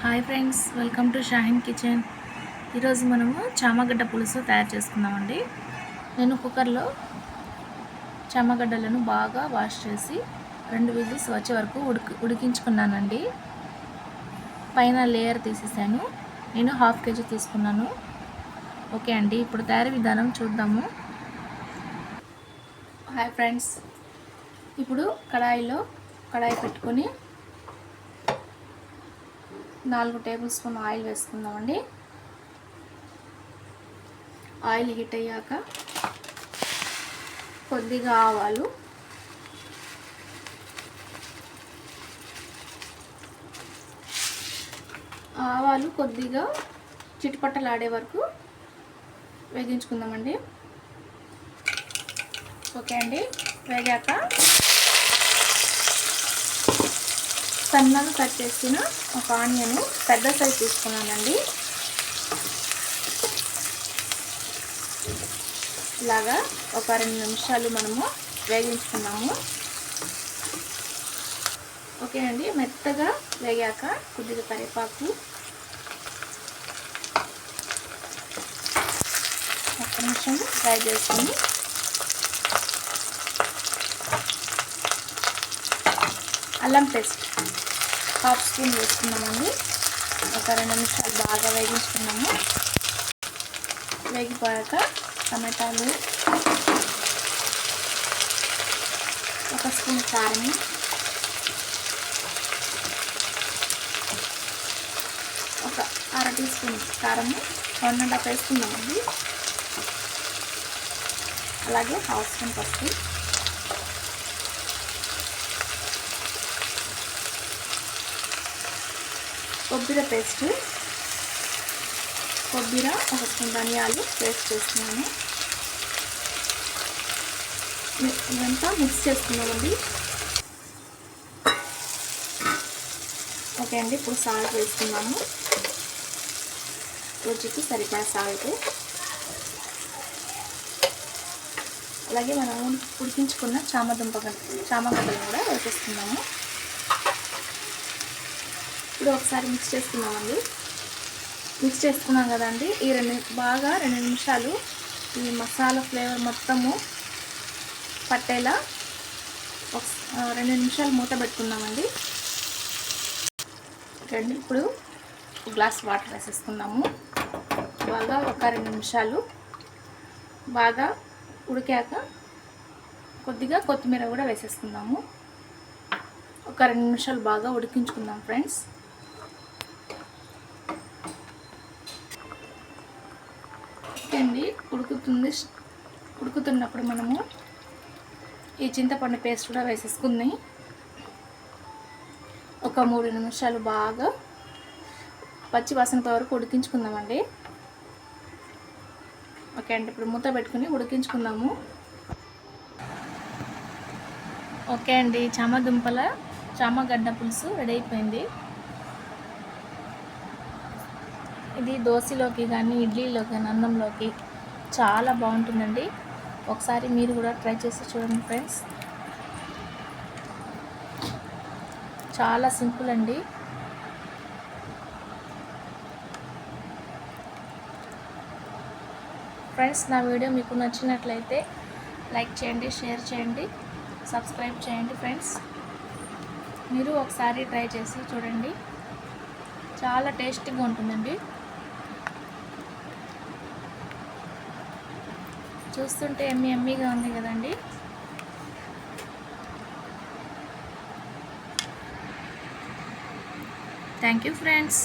Hi friends welcome to Shaheen kitchen. ఈరోజు మనము చామగడ్డ పులుసు తయారు చేసుకుందామండి. నేను కుక్కర్లో చామగడ్డలను బాగా వాష్ చేసి రెండు విజిల్స్ వచ్చే వరకు ఉడికి ఉడికించుకున్నానండి. పైన లేయర్ తీసేసాను. నేను హాఫ్ కేజీ తీసుకున్నాను. ఓకే అండి ఇప్పుడు తయారీ విధానం చూద్దాము. హాయ్ ఫ్రెండ్స్ ఇప్పుడు కడాయిలో కడాయి పెట్టుకొని నాలుగు టేబుల్ స్పూన్ ఆయిల్ వేసుకుందామండి. ఆయిల్ హీట్ అయ్యాక కొద్దిగా ఆవాలు. ఆవాలు కొద్దిగా చిటిపట్టలాడే వరకు వేగించుకుందామండి. ఓకే అండి. వేగాక సన్నగా కట్ చేసిన ఒక ఆనియన్ పెద్ద సైజ్ తీసుకున్నానండి. ఇలాగా ఒక రెండు నిమిషాలు మనము వేగించుకున్నాము. ఓకే అండి మెత్తగా వేగాక కొద్దిగా కరివేపాకు ఒక నిమిషం ఫ్రై చేసుకొని అల్లం పేస్ట్. Half spoon వేసుకున్నామండి. ఒక రెండు నిమిషాలు బాగా వేగించుకున్నాము. వేగిపోయాక టమాటాలు ఒక స్పూన్ కారం. ఒక అర టీ స్పూన్ కారము వన్ అండ్ హాఫ్ వేసుకున్నామండి. అలాగే హాఫ్ స్పూన్ పసుపు. కొబ్బరి పేస్ట్. కొబ్బరి ఒక స్పూన్ ధనియాలు పేస్ట్ చేస్తున్నాను ఇదంతా మిక్స్ చేసుకున్నామండి. ఓకే అండి ఇప్పుడు సాల్ట్ వేసుకున్నాము. రుచికి సరిపడా సాల్ట్. అలాగే మనం ఉడికించుకున్న చామదుంప చామగడ్డలు కూడా వేసేస్తున్నాము ఇప్పుడు ఒకసారి మిక్స్ చేసుకున్నామండి మిక్స్ చేసుకున్నాం కదండి. ఈ రెండు బాగా రెండు నిమిషాలు ఈ మసాలా ఫ్లేవర్ మొత్తము పట్టేలా ఒక రెండు నిమిషాలు మూత పెట్టుకున్నామండి రెండు ఇప్పుడు ఒక గ్లాస్ వాటర్ వేసేసుకున్నాము బాగా ఒక రెండు నిమిషాలు బాగా ఉడికాక కొద్దిగా కొత్తిమీర కూడా వేసేసుకుందాము. ఒక రెండు నిమిషాలు బాగా ఉడికించుకుందాం ఫ్రెండ్స్ అండి ఉడుకుతుంది. ఉడుకుతున్నప్పుడు మనము ఈ చింతపండు పేస్ట్ కూడా వేసేసుకుంది. ఒక మూడు నిమిషాలు బాగా పచ్చి వాసనతో వరకు ఉడికించుకుందామండి. ఓకే అండి ఇప్పుడు మూత పెట్టుకుని ఉడికించుకుందాము. ఓకే అండి చామ దుంపల చామగడ్డ పులుసు రెడీ అయిపోయింది. ఇది దోశలోకి కానీ ఇడ్లీలోకి కానీ అన్నంలోకి చాలా బాగుంటుందండి. ఒకసారి మీరు కూడా ట్రై చేసి చూడండి ఫ్రెండ్స్. చాలా సింపుల్ అండి. ఫ్రెండ్స్ నా వీడియో మీకు నచ్చినట్లయితే లైక్ చేయండి షేర్ చేయండి సబ్స్క్రైబ్ చేయండి ఫ్రెండ్స్. మీరు ఒకసారి ట్రై చేసి చూడండి. చాలా టేస్టీగా ఉంటుందండి. చూస్తుంటే ఎమ్మి ఎమ్మిగా ఉంది కదండి. Thank you friends